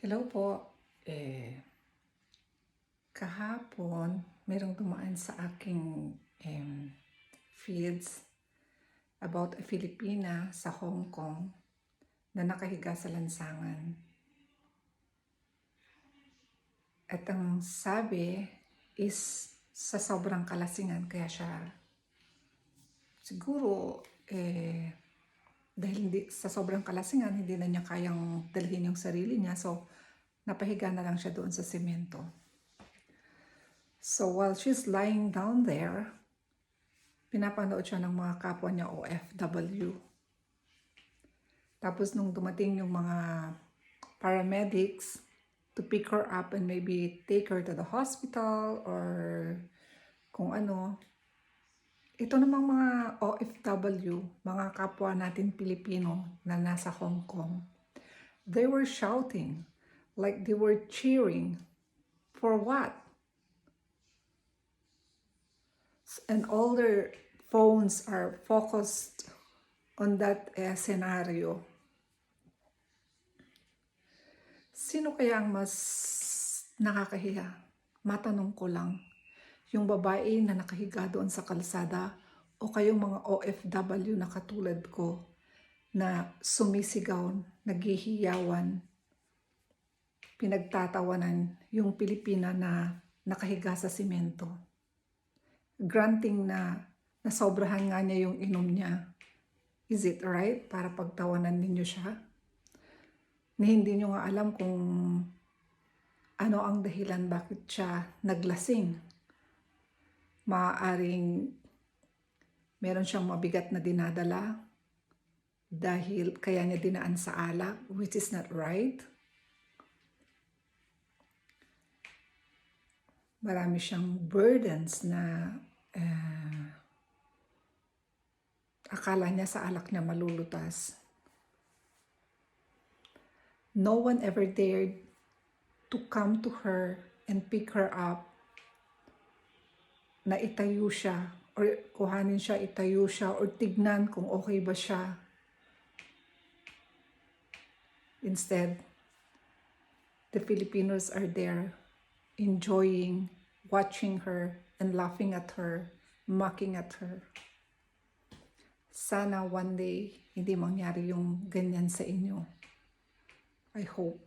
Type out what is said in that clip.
Hello po. Eh, kahapon, merong dumaan sa aking em, feeds about a Filipina sa Hong Kong na nakahiga sa lansangan. At ang sabi is sa sobrang kalasingan kaya siya siguro eh dahil hindi sa sobrang kalasingan hindi na niya kayang dalhin yung sarili niya so napahiga na lang siya doon sa semento. So while she's lying down there, pinapanood siya ng mga kapwa niya OFW. Tapos nung dumating yung mga paramedics to pick her up and maybe take her to the hospital or kung ano, ito namang mga OFW, mga kapwa natin Pilipino na nasa Hong Kong, they were shouting like they were cheering for what? And all their phones are focused on that eh, scenario. Sino kaya ang mas nakakahiya? Matanong ko lang yung babae na nakahiga doon sa kalsada o kayong mga OFW na katulad ko na sumisigaw, naghihiyawan, pinagtatawanan yung Pilipina na nakahiga sa simento. Granting na nasobrahan nga niya yung inom niya. Is it right para pagtawanan ninyo siya? Na hindi nyo nga alam kung ano ang dahilan bakit siya naglasing maaaring meron siyang mabigat na dinadala dahil kaya niya dinaan sa alak, which is not right. Marami siyang burdens na eh, akala niya sa alak niya malulutas. No one ever dared to come to her and pick her up na itayo siya or kuhanin siya, itayo siya or tignan kung okay ba siya. Instead, the Filipinos are there enjoying watching her and laughing at her, mocking at her. Sana one day hindi mangyari yung ganyan sa inyo. I hope.